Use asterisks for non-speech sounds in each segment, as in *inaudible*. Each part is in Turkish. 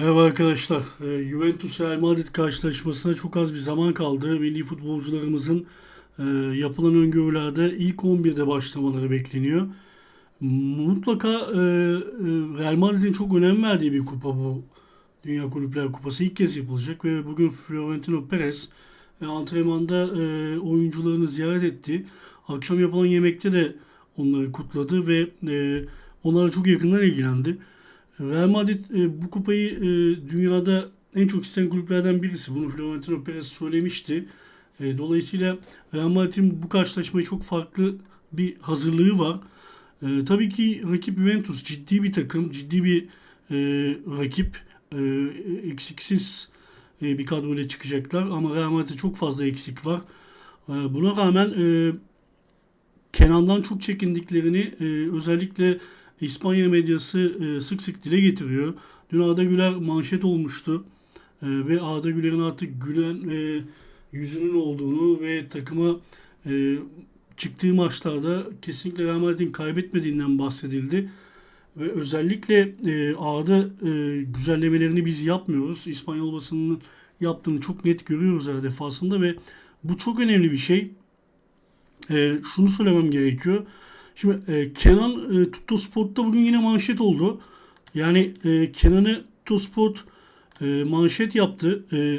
Merhaba arkadaşlar. Ee, Juventus Real Madrid karşılaşmasına çok az bir zaman kaldı. Milli futbolcularımızın e, yapılan öngörülerde ilk 11'de başlamaları bekleniyor. Mutlaka e, e, Real Madrid'in çok önem verdiği bir kupa bu. Dünya Kulüpler Kupası ilk kez yapılacak ve bugün Florentino Perez e, antrenmanda e, oyuncularını ziyaret etti. Akşam yapılan yemekte de onları kutladı ve e, onlara çok yakından ilgilendi. Real Madrid e, bu kupayı e, dünyada en çok isteyen kulüplerden birisi. Bunu Florentino Perez söylemişti. E, dolayısıyla Real Madrid'in bu karşılaşmaya çok farklı bir hazırlığı var. E, tabii ki rakip Juventus ciddi bir takım, ciddi bir e, rakip. E, eksiksiz e, bir kadroyla çıkacaklar ama Real Madrid'de çok fazla eksik var. E, buna rağmen e, Kenan'dan çok çekindiklerini e, özellikle İspanya medyası e, sık sık dile getiriyor. Dün Arda Güler manşet olmuştu. E, ve Arda Güler'in artık gülen yüzünün olduğunu ve takıma e, çıktığı maçlarda kesinlikle Real Madrid'in kaybetmediğinden bahsedildi. Ve özellikle e, Arda güzellemelerini biz yapmıyoruz. İspanyol basınının yaptığını çok net görüyoruz her defasında ve bu çok önemli bir şey. Şunu söylemem gerekiyor. Şimdi e, Kenan e, Tutto Sport'ta bugün yine manşet oldu. Yani e, Kenan'ı Tutto Sport e, manşet yaptı e,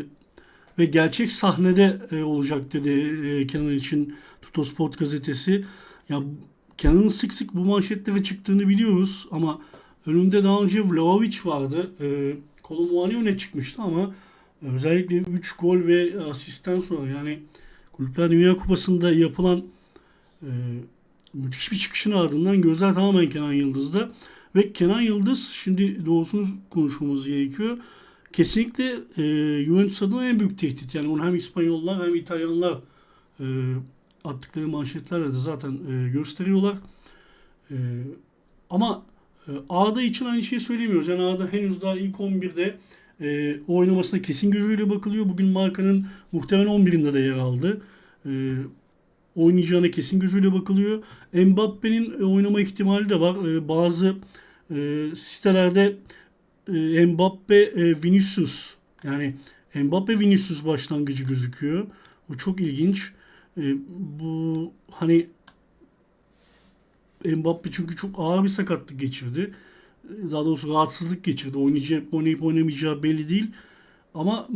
ve gerçek sahnede e, olacak dedi e, Kenan için Tutto Sport gazetesi. Ya Kenan'ın sık sık bu manşetlere çıktığını biliyoruz ama önünde daha önce Vlahovic vardı. E, Kolomuani öne çıkmıştı ama özellikle 3 gol ve asistten sonra yani Kulüpler Dünya Kupası'nda yapılan e, müthiş bir çıkışın ardından gözler tamamen Kenan Yıldız'da. Ve Kenan Yıldız şimdi doğrusunu konuşmamız gerekiyor. Kesinlikle e, Juventus adına en büyük tehdit. Yani onu hem İspanyollar hem İtalyanlar e, attıkları manşetlerle de zaten e, gösteriyorlar. E, ama e, Arda için aynı şeyi söylemiyoruz. Yani Arda henüz daha ilk 11'de e, oynamasına kesin gözüyle bakılıyor. Bugün markanın muhtemelen 11'inde de yer aldı. E, oynayacağına kesin gözüyle bakılıyor. Mbappe'nin e, oynama ihtimali de var. E, bazı e, sitelerde Mbappe Vinicius yani Mbappe Vinicius başlangıcı gözüküyor. Bu çok ilginç. Bu hani Mbappe çünkü çok ağır bir sakatlık geçirdi. Daha doğrusu rahatsızlık geçirdi. Oynayacak, oynayıp oynamayacağı belli değil. Ama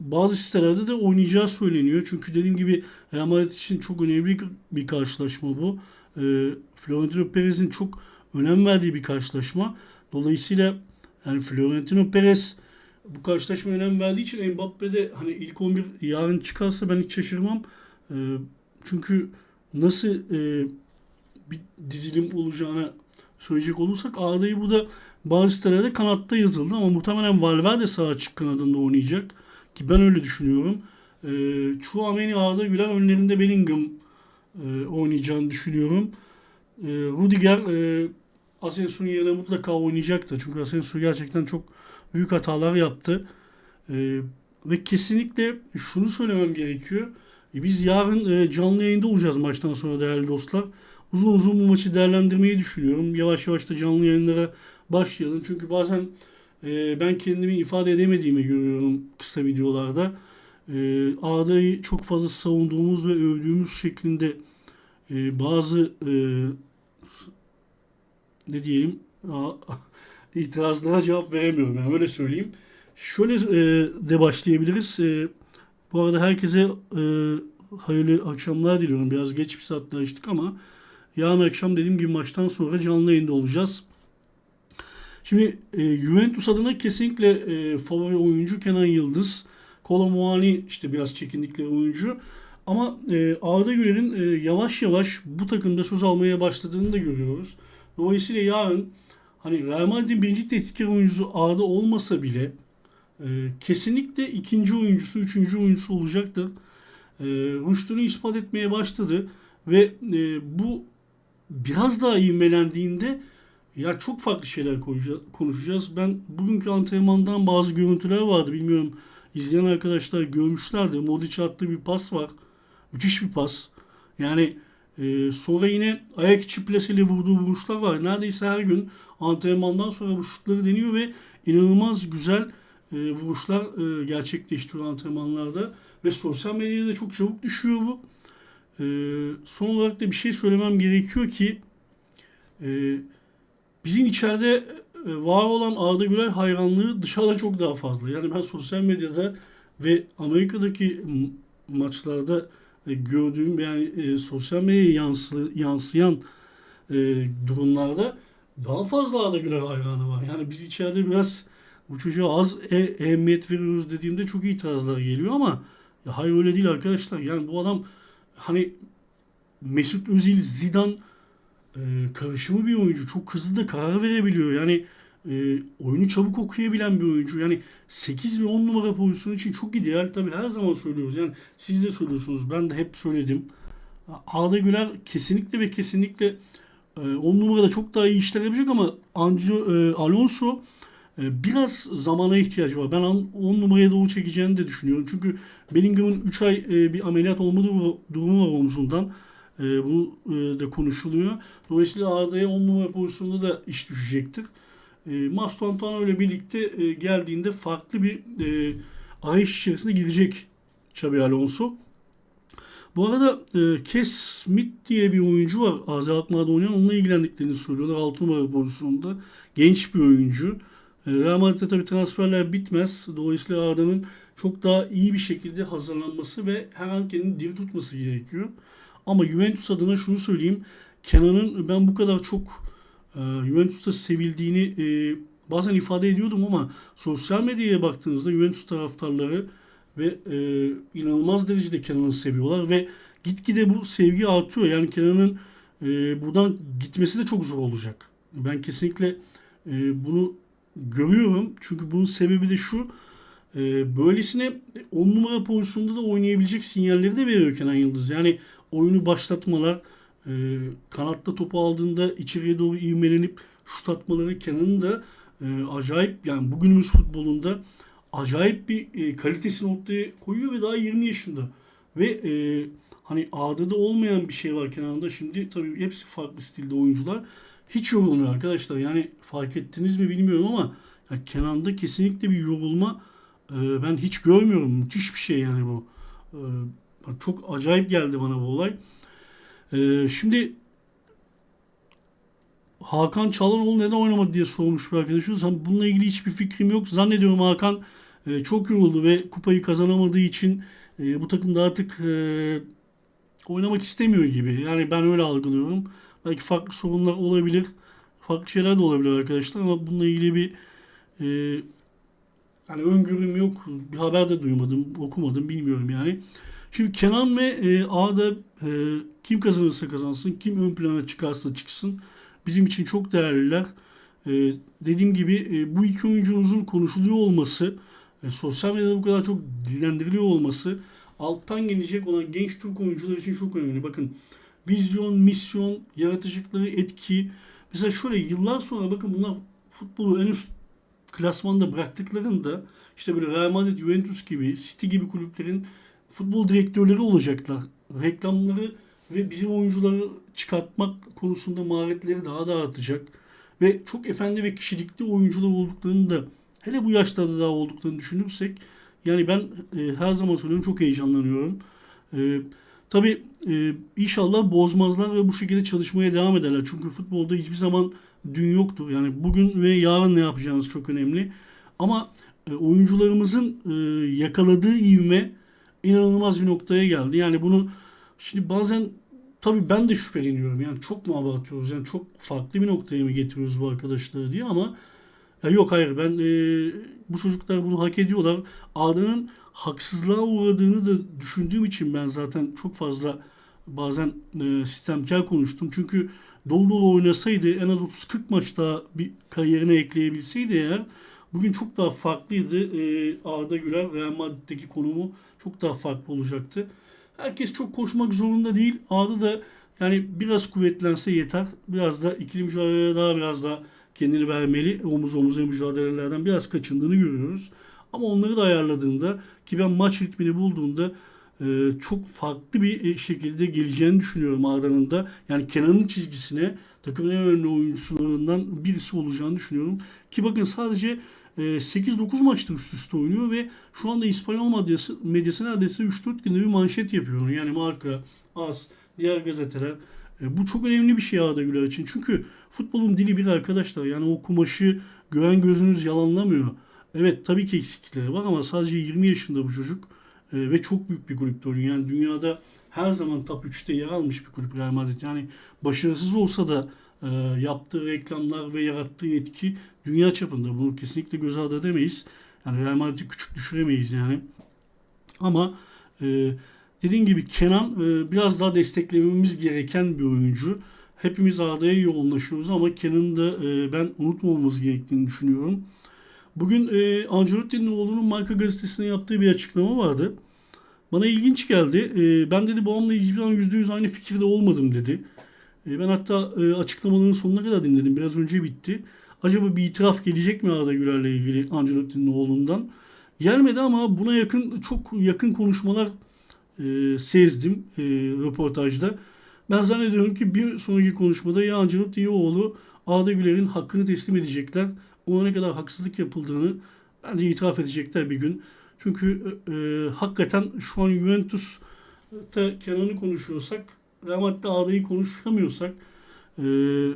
bazı sitelerde de oynayacağı söyleniyor. Çünkü dediğim gibi Real Madrid için çok önemli bir karşılaşma bu. E, Florentino Perez'in çok önem verdiği bir karşılaşma. Dolayısıyla yani Florentino Perez bu karşılaşma önem verdiği için Mbappe de hani ilk 11 yarın çıkarsa ben hiç şaşırmam. E, çünkü nasıl e, bir dizilim olacağını söyleyecek olursak Arda'yı burada bazı sitelerde kanatta yazıldı ama muhtemelen Valverde sağ açık kanadında oynayacak. Ki ben öyle düşünüyorum. E, Chouameni Arda Güler önlerinde Bellingham e, oynayacağını düşünüyorum. E, Rudiger e, Asensio'nun yerine mutlaka oynayacaktır. Çünkü Asensio gerçekten çok büyük hatalar yaptı. E, ve kesinlikle şunu söylemem gerekiyor. E, biz yarın e, canlı yayında olacağız maçtan sonra değerli dostlar. Uzun uzun bu maçı değerlendirmeyi düşünüyorum. Yavaş yavaş da canlı yayınlara başlayalım. Çünkü bazen e, ben kendimi ifade edemediğimi görüyorum kısa videolarda. E, Arda'yı çok fazla savunduğumuz ve övdüğümüz şeklinde e, bazı e, ne diyelim a, *laughs* itirazlara cevap veremiyorum. Yani öyle söyleyeyim. Şöyle e, de başlayabiliriz. E, bu arada herkese e, hayırlı akşamlar diliyorum. Biraz geç bir saatte açtık ama yarın akşam dediğim gibi maçtan sonra canlı yayında olacağız. Şimdi e, Juventus adına kesinlikle e, favori oyuncu Kenan Yıldız. Kolomuani işte biraz çekindikleri oyuncu. Ama e, Arda Güler'in e, yavaş yavaş bu takımda söz almaya başladığını da görüyoruz. Dolayısıyla yarın hani Real Madrid'in birinci tehditkar oyuncusu Arda olmasa bile e, kesinlikle ikinci oyuncusu, üçüncü oyuncusu olacaktır. E, rüştünü ispat etmeye başladı ve e, bu biraz daha ivmelendiğinde ya çok farklı şeyler konuşacağız. Ben bugünkü antrenmandan bazı görüntüler vardı. Bilmiyorum izleyen arkadaşlar görmüşlerdir. Modric attığı bir pas var. Müthiş bir pas. Yani e, sonra yine ayak içi plasiyle vurduğu vuruşlar var. Neredeyse her gün antrenmandan sonra bu şutları deniyor ve inanılmaz güzel e, vuruşlar e, gerçekleştiriyor antrenmanlarda ve sosyal medyaya da çok çabuk düşüyor bu. E, son olarak da bir şey söylemem gerekiyor ki e, bizim içeride e, var olan Arda Güler hayranlığı dışarıda çok daha fazla. Yani ben sosyal medyada ve Amerika'daki maçlarda e, gördüğüm yani e, sosyal medyaya yansı, yansıyan durumlarda daha fazla Arda Güler hayranı var. Yani biz içeride biraz bu çocuğa az e, veriyoruz dediğimde çok itirazlar geliyor ama ya hayır öyle değil arkadaşlar. Yani bu adam hani Mesut Özil, Zidane e, karışımı bir oyuncu. Çok hızlı da karar verebiliyor. Yani e, oyunu çabuk okuyabilen bir oyuncu. Yani 8 ve 10 numara pozisyonu için çok ideal. Tabii her zaman söylüyoruz. Yani siz de söylüyorsunuz. Ben de hep söyledim. Arda Güler kesinlikle ve kesinlikle 10 numarada çok daha iyi işler yapacak ama Anjo, e, Alonso e, biraz zamana ihtiyacı var. Ben 10 numaraya doğru çekeceğini de düşünüyorum. Çünkü Bellingham'ın 3 ay e, bir ameliyat olma durumu, durumu var omzundan. E, bu e, da konuşuluyor. Dolayısıyla Arda'ya 10 numara pozisyonunda da iş düşecektir. E, Mastuantano ile birlikte e, geldiğinde farklı bir e, arayış içerisine girecek Xabi Alonso. Bu arada e, Kes Smith diye bir oyuncu var. Azer Akmar'da oynayan. Onunla ilgilendiklerini söylüyorlar. 6 numara pozisyonda. Genç bir oyuncu. E, Real Madrid'de tabii transferler bitmez. Dolayısıyla Arda'nın çok daha iyi bir şekilde hazırlanması ve her an kendini diri tutması gerekiyor. Ama Juventus adına şunu söyleyeyim. Kenan'ın ben bu kadar çok e, Juventus'ta sevildiğini e, bazen ifade ediyordum ama sosyal medyaya baktığınızda Juventus taraftarları ve e, inanılmaz derecede Kenan'ı seviyorlar ve gitgide bu sevgi artıyor. Yani Kenan'ın e, buradan gitmesi de çok zor olacak. Ben kesinlikle e, bunu görüyorum. Çünkü bunun sebebi de şu. E, böylesine 10 numara pozisyonda da oynayabilecek sinyalleri de veriyor Kenan Yıldız. Yani oyunu başlatmalar, e, kanatta topu aldığında içeriye doğru ivmelenip şut atmaları Kenan'ın da e, acayip yani bugünümüz futbolunda acayip bir e, kalitesini ortaya koyuyor ve daha 20 yaşında. Ve e, hani Arda'da olmayan bir şey var Kenan'da. Şimdi tabii hepsi farklı stilde oyuncular. Hiç yorulmuyor arkadaşlar. Yani fark ettiniz mi bilmiyorum ama ya Kenan'da kesinlikle bir yorulma e, ben hiç görmüyorum. Müthiş bir şey yani bu. E, çok acayip geldi bana bu olay. E, şimdi Hakan Çalhanoğlu neden oynamadı diye sormuş bir arkadaşımız. Ama bununla ilgili hiçbir fikrim yok. Zannediyorum Hakan e, çok yoruldu ve kupayı kazanamadığı için e, bu takımda artık e, oynamak istemiyor gibi. Yani ben öyle algılıyorum. Belki farklı sorunlar olabilir. Farklı şeyler de olabilir arkadaşlar ama bununla ilgili bir e, yani öngörüm yok. Bir haber de duymadım, okumadım, bilmiyorum yani. Şimdi Kenan ve e, Arda e, kim kazanırsa kazansın, kim ön plana çıkarsa çıksın bizim için çok değerliler. E, dediğim gibi e, bu iki oyuncumuzun konuşuluyor olması, e, sosyal medyada bu kadar çok dillendiriliyor olması alttan gelecek olan genç Türk oyuncular için çok önemli. Bakın vizyon, misyon, yaratıcılıkları, etki. Mesela şöyle yıllar sonra bakın bunlar futbolu en üst klasmanda bıraktıklarında işte böyle Real Madrid, Juventus gibi, City gibi kulüplerin futbol direktörleri olacaklar. Reklamları ve bizim oyuncuları çıkartmak konusunda maharetleri daha da artacak. Ve çok efendi ve kişilikli oyuncular olduklarını da hele bu yaşlarda daha olduklarını düşünürsek yani ben e, her zaman söylüyorum çok heyecanlanıyorum. E, tabii e, inşallah bozmazlar ve bu şekilde çalışmaya devam ederler. Çünkü futbolda hiçbir zaman dün yoktur. Yani bugün ve yarın ne yapacağınız çok önemli. Ama e, oyuncularımızın e, yakaladığı ivme inanılmaz bir noktaya geldi. Yani bunu şimdi bazen tabii ben de şüpheleniyorum. Yani çok mu abartıyoruz? Yani çok farklı bir noktaya mı getiriyoruz bu arkadaşları diye ama ya yok hayır ben e, bu çocuklar bunu hak ediyorlar. Arda'nın haksızlığa uğradığını da düşündüğüm için ben zaten çok fazla bazen e, sistemkar konuştum. Çünkü dolu dolu oynasaydı en az 30-40 maç daha bir kariyerine ekleyebilseydi eğer bugün çok daha farklıydı. E, Arda Güler Real Madrid'deki konumu çok daha farklı olacaktı. Herkes çok koşmak zorunda değil. Arda da yani biraz kuvvetlense yeter. Biraz da ikili mücadelelere daha biraz daha kendini vermeli. Omuz omuza mücadelelerden biraz kaçındığını görüyoruz. Ama onları da ayarladığında ki ben maç ritmini bulduğunda çok farklı bir e, şekilde geleceğini düşünüyorum Arda'nın da. Yani Kenan'ın çizgisine takımın en önemli oyuncularından birisi olacağını düşünüyorum. Ki bakın sadece e, 8-9 maçtır üst üste oynuyor ve şu anda İspanyol medyası, medyası neredeyse 3-4 günde bir manşet yapıyor. Yani Marka, AS, diğer gazeteler. E, bu çok önemli bir şey Arda Güler için. Çünkü futbolun dili bir arkadaşlar. Yani o kumaşı gören gözünüz yalanlamıyor. Evet tabii ki eksiklikleri var ama sadece 20 yaşında bu çocuk e, ve çok büyük bir kulüpte oynuyor. Yani dünyada her zaman top 3'te yer almış bir kulüp Real Madrid. Yani başarısız olsa da e, yaptığı reklamlar ve yarattığı etki dünya çapında. Bunu kesinlikle göz ardı edemeyiz. Yani Real Madrid'i küçük düşüremeyiz yani. Ama e, dediğim gibi Kenan e, biraz daha desteklememiz gereken bir oyuncu. Hepimiz Arda'ya yoğunlaşıyoruz ama Kenan'ı da e, ben unutmamamız gerektiğini düşünüyorum. Bugün e, Ancelotti'nin oğlunun Marka gazetesine yaptığı bir açıklama vardı. Bana ilginç geldi. E, ben dedi babamla hiçbir zaman %100 aynı fikirde olmadım dedi. E, ben hatta e, açıklamaların sonuna kadar dinledim. Biraz önce bitti. Acaba bir itiraf gelecek mi Arda Güler'le ilgili Ancelotti'nin oğlundan? Gelmedi ama buna yakın çok yakın konuşmalar e, sezdim e, röportajda. Ben zannediyorum ki bir sonraki konuşmada ya Ancelotti ya oğlu Arda Güler'in hakkını teslim edecekler. Ona ne kadar haksızlık yapıldığını bence itiraf edecekler bir gün. Çünkü e, e, hakikaten şu an Juventus'ta Kenan'ı konuşuyorsak Real Madrid'de Arda'yı konuşamıyorsak e,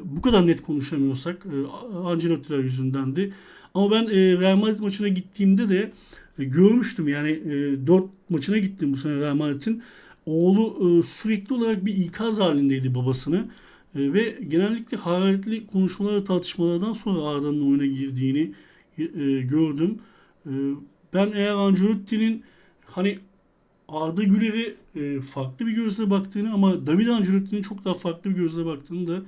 bu kadar net konuşamıyorsak e, Ancelotti'ler yüzündendi. Ama ben e, Real Madrid maçına gittiğimde de e, görmüştüm yani e, 4 maçına gittim bu sene Real Madrid'in. Oğlu e, sürekli olarak bir ikaz halindeydi babasını. E, ve genellikle hararetli konuşmalar ve tartışmalardan sonra Arda'nın oyuna girdiğini e, gördüm. E, ben eğer Ancelotti'nin hani Arda Güler'e e, farklı bir gözle baktığını ama David Ancelotti'nin çok daha farklı bir gözle baktığını da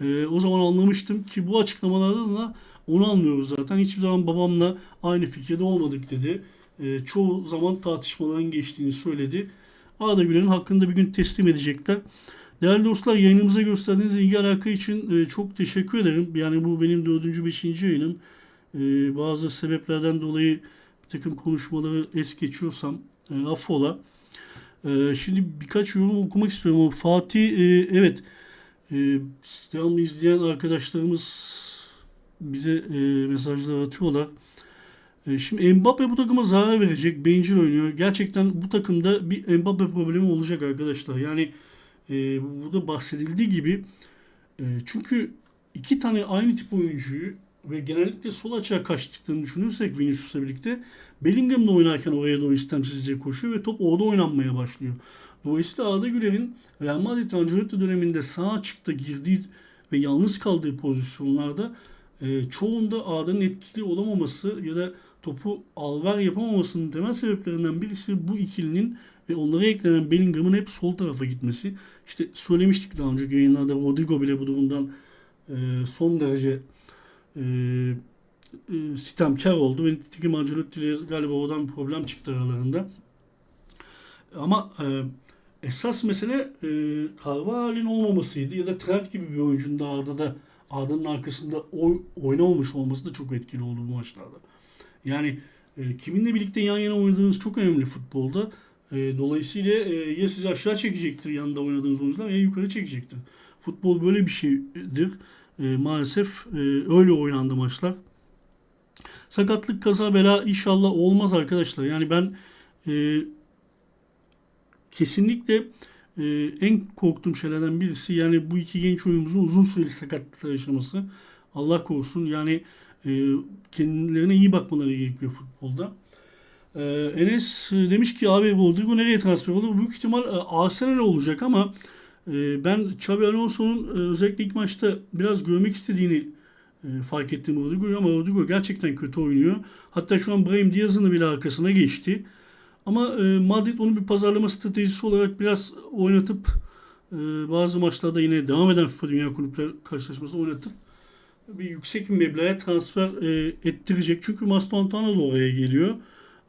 e, o zaman anlamıştım ki bu açıklamalardan da onu anlıyoruz zaten. Hiçbir zaman babamla aynı fikirde olmadık dedi. E, çoğu zaman tartışmaların geçtiğini söyledi. Arda Güler'in hakkında bir gün teslim edecekler. Değerli dostlar yayınımıza gösterdiğiniz ilgi alaka için e, çok teşekkür ederim. Yani bu benim dördüncü, beşinci yayınım. E, bazı sebeplerden dolayı bir takım konuşmaları es geçiyorsam e, affola. Şimdi birkaç yorum okumak istiyorum ama Fatih evet devamlı izleyen arkadaşlarımız bize mesajlar atıyorlar. Şimdi Mbappe bu takıma zarar verecek. Bencil oynuyor. Gerçekten bu takımda bir Mbappe problemi olacak arkadaşlar. Yani e, burada bahsedildiği gibi e, çünkü iki tane aynı tip oyuncuyu ve genellikle sol açığa kaçtıklarını düşünürsek Vinicius'la birlikte Bellingham'da oynarken oraya doğru istemsizce koşuyor ve top orada oynanmaya başlıyor. Dolayısıyla Arda Güler'in Real Madrid Ancelotti döneminde sağ açıkta girdiği ve yalnız kaldığı pozisyonlarda e, çoğunda Arda'nın etkili olamaması ya da topu alver yapamamasının temel sebeplerinden birisi bu ikilinin ve onlara eklenen Bellingham'ın hep sol tarafa gitmesi. İşte söylemiştik daha önce yayınlarda Rodrigo bile bu durumdan e, son derece e, e, sitemkar oldu. Ve nitekim Ancelotti ile galiba oradan problem çıktı aralarında. Ama e, esas mesele e, Carvalho'nun olmamasıydı ya da Trent gibi bir oyuncunun da Arda'da Arda'nın arkasında oy, oynamamış olması da çok etkili oldu bu maçlarda. Yani e, kiminle birlikte yan yana oynadığınız çok önemli futbolda. E, dolayısıyla e, ya sizi aşağı çekecektir yanında oynadığınız oyuncular ya yukarı çekecektir. Futbol böyle bir şeydir. E, maalesef e, öyle oynandı maçlar. Sakatlık kaza bela inşallah olmaz arkadaşlar. Yani ben e, kesinlikle e, en korktuğum şeylerden birisi yani bu iki genç oyuncumuzun uzun süreli sakatlıklar yaşaması. Allah korusun yani kendilerine iyi bakmaları gerekiyor futbolda. E, Enes demiş ki abi Rodrigo nereye transfer olur? Büyük ihtimal e, Arsenal'e olacak ama e, ben Xabi Alonso'nun e, özellikle ilk maçta biraz görmek istediğini e, fark ettim Rodrigo'yu ama Rodrigo gerçekten kötü oynuyor. Hatta şu an Brahim Diaz'ın bile arkasına geçti. Ama e, Madrid onu bir pazarlama stratejisi olarak biraz oynatıp e, bazı maçlarda yine devam eden FIFA Dünya Kulüpler karşılaşması oynatıp bir yüksek bir meblağa transfer e, ettirecek. Çünkü Mastontano da oraya geliyor.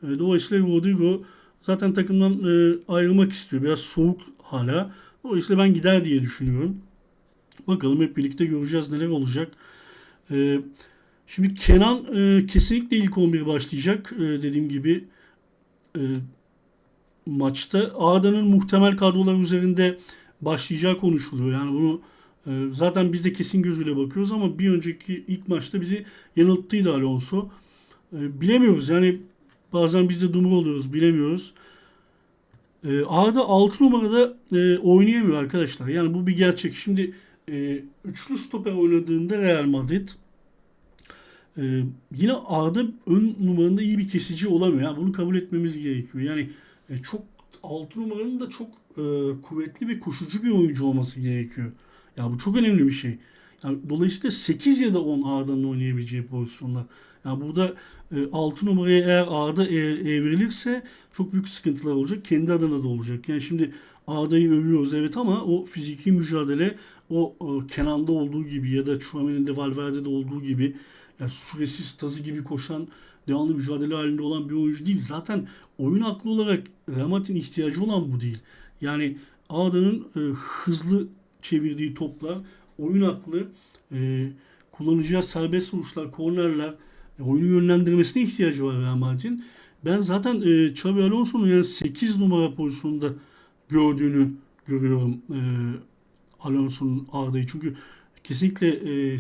E, dolayısıyla Rodrigo zaten takımdan e, ayrılmak istiyor. Biraz soğuk hala. Dolayısıyla ben gider diye düşünüyorum. Bakalım hep birlikte göreceğiz neler olacak. E, şimdi Kenan e, kesinlikle ilk 11 başlayacak. E, dediğim gibi e, maçta Arda'nın muhtemel kadrolar üzerinde başlayacağı konuşuluyor. Yani bunu zaten biz de kesin gözüyle bakıyoruz ama bir önceki ilk maçta bizi yanılttıydı Alonso. E, bilemiyoruz yani bazen biz de dumur oluyoruz bilemiyoruz. E, Arda 6 numarada e, oynayamıyor arkadaşlar. Yani bu bir gerçek. Şimdi e, üçlü stoper oynadığında Real Madrid e, yine Arda ön numaranın iyi bir kesici olamıyor. Yani bunu kabul etmemiz gerekiyor. Yani e, çok 6 numaranın da çok kuvvetli ve koşucu bir oyuncu olması gerekiyor. Ya bu çok önemli bir şey. Yani dolayısıyla 8 ya da 10 Arda'nın oynayabileceği pozisyonlar. Yani burada e, 6 numaraya eğer Arda e, evrilirse çok büyük sıkıntılar olacak. Kendi adına da olacak. Yani şimdi Arda'yı övüyoruz evet ama o fiziki mücadele o e, Kenan'da olduğu gibi ya da Chouameni'de Valverde'de olduğu gibi yani süresiz tazı gibi koşan devamlı mücadele halinde olan bir oyuncu değil. Zaten oyun aklı olarak Real Madrid'in ihtiyacı olan bu değil. Yani Arda'nın e, hızlı çevirdiği toplar, oyun aklı, e, kullanacağı serbest vuruşlar, kornerler, e, oyunu yönlendirmesine ihtiyacı var Real Madrid'in. Ben zaten e, Xabi Alonso'nun yani 8 numara pozisyonunda gördüğünü görüyorum e, Alonso'nun Arda'yı. Çünkü kesinlikle e,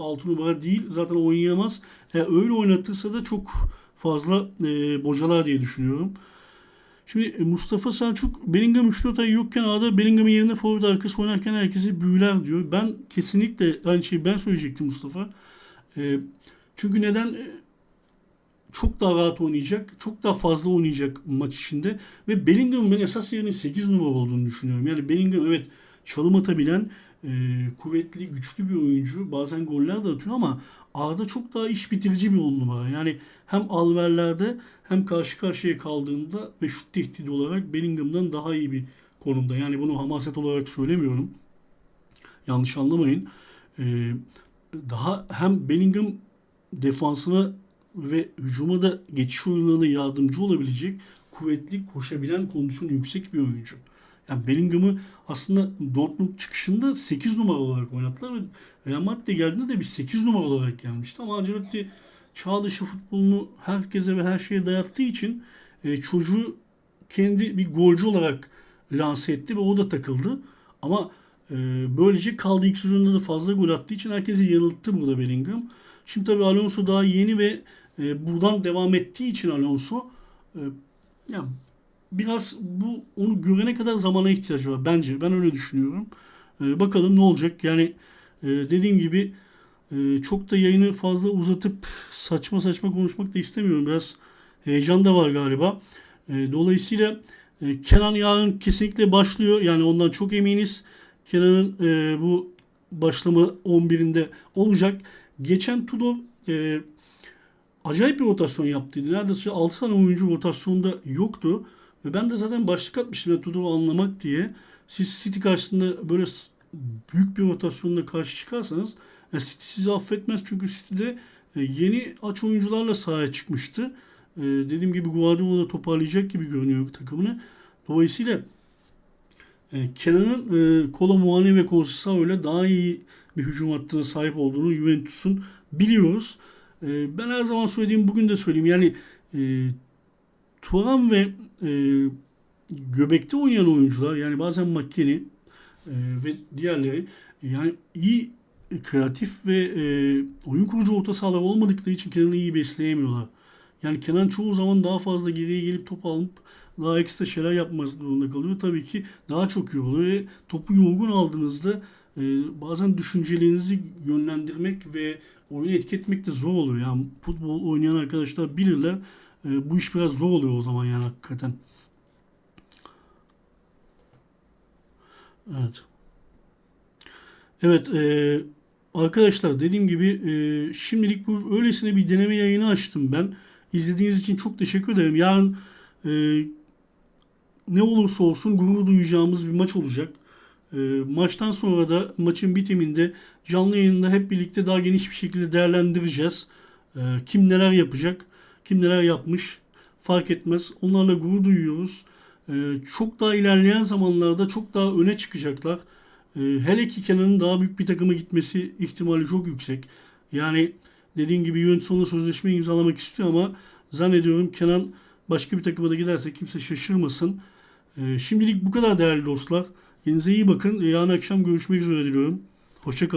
6 numara değil. Zaten oynayamaz. E, öyle oynatırsa da çok fazla e, bocalar diye düşünüyorum. Şimdi e, Mustafa Selçuk Bellingham 3-4 ay yokken Arda Bellingham'ın yerine forvet arkası oynarken herkesi büyüler diyor. Ben kesinlikle aynı şeyi ben söyleyecektim Mustafa. E, çünkü neden? E, çok daha rahat oynayacak, çok daha fazla oynayacak maç içinde ve Bellingham'ın ben esas yerinin 8 numara olduğunu düşünüyorum. Yani Bellingham evet çalım atabilen, e, kuvvetli, güçlü bir oyuncu. Bazen goller de atıyor ama Arda çok daha iş bitirici bir on numara. Yani hem alverlerde hem karşı karşıya kaldığında ve şut tehdidi olarak Bellingham'dan daha iyi bir konumda. Yani bunu hamaset olarak söylemiyorum. Yanlış anlamayın. E, daha hem Bellingham defansına ve hücuma da geçiş oyunlarına yardımcı olabilecek kuvvetli, koşabilen, kondisyonu yüksek bir oyuncu. Yani Bellingham'ı aslında Dortmund çıkışında 8 numara olarak oynattılar Real Madrid'e geldiğinde de bir 8 numara olarak gelmişti. Ama Ancelotti çağ dışı futbolunu herkese ve her şeye dayattığı için e, çocuğu kendi bir golcü olarak lanse etti ve o da takıldı. Ama e, böylece kaldı ilk sezonunda da fazla gol attığı için herkesi yanılttı burada Bellingham. Şimdi tabii Alonso daha yeni ve e, buradan devam ettiği için Alonso e, yani biraz bu onu görene kadar zamana ihtiyacı var bence. Ben öyle düşünüyorum. E, bakalım ne olacak. Yani e, dediğim gibi e, çok da yayını fazla uzatıp saçma saçma konuşmak da istemiyorum. Biraz heyecan da var galiba. E, dolayısıyla e, Kenan yarın kesinlikle başlıyor. Yani ondan çok eminiz. Kenan'ın e, bu başlama 11'inde olacak. Geçen Tudor e, acayip bir rotasyon yaptıydı. Neredeyse 6 tane oyuncu rotasyonda yoktu. Ve ben de zaten başlık atmıştım ya Tudor'u anlamak diye. Siz City karşısında böyle büyük bir rotasyonla karşı çıkarsanız yani City sizi affetmez. Çünkü City'de e, yeni aç oyuncularla sahaya çıkmıştı. E, dediğim gibi Guardiola toparlayacak gibi görünüyor takımını. Dolayısıyla e, Kenan'ın e, Kolo Muani ve Conceição ile daha iyi bir hücum hattına sahip olduğunu Juventus'un biliyoruz. E, ben her zaman söylediğim bugün de söyleyeyim. Yani e, Turan ve e, göbekte oynayan oyuncular yani bazen Makkeni e, ve diğerleri yani iyi kreatif ve e, oyun kurucu orta sahalar olmadıkları için Kenan'ı iyi besleyemiyorlar. Yani Kenan çoğu zaman daha fazla geriye gelip top alıp daha ekstra şeyler yapmak zorunda kalıyor. Tabii ki daha çok yoruluyor ve topu yorgun aldığınızda e, bazen düşüncelerinizi yönlendirmek ve oyunu etki etmek de zor oluyor. Yani futbol oynayan arkadaşlar bilirler. E, bu iş biraz zor oluyor o zaman yani hakikaten. Evet. Evet. E, arkadaşlar dediğim gibi e, şimdilik bu öylesine bir deneme yayını açtım ben. İzlediğiniz için çok teşekkür ederim. Yarın e, ne olursa olsun gurur duyacağımız bir maç olacak. E, maçtan sonra da maçın bitiminde canlı yayında hep birlikte daha geniş bir şekilde değerlendireceğiz. E, kim neler yapacak, kim neler yapmış fark etmez. Onlarla gurur duyuyoruz. E, çok daha ilerleyen zamanlarda çok daha öne çıkacaklar. E, hele ki Kenan'ın daha büyük bir takıma gitmesi ihtimali çok yüksek. Yani dediğim gibi Juventus'la sözleşme imzalamak istiyor ama zannediyorum Kenan başka bir takıma da giderse kimse şaşırmasın. Ee, şimdilik bu kadar değerli dostlar. Kendinize iyi bakın. Yarın akşam görüşmek üzere diliyorum. Hoşçakalın.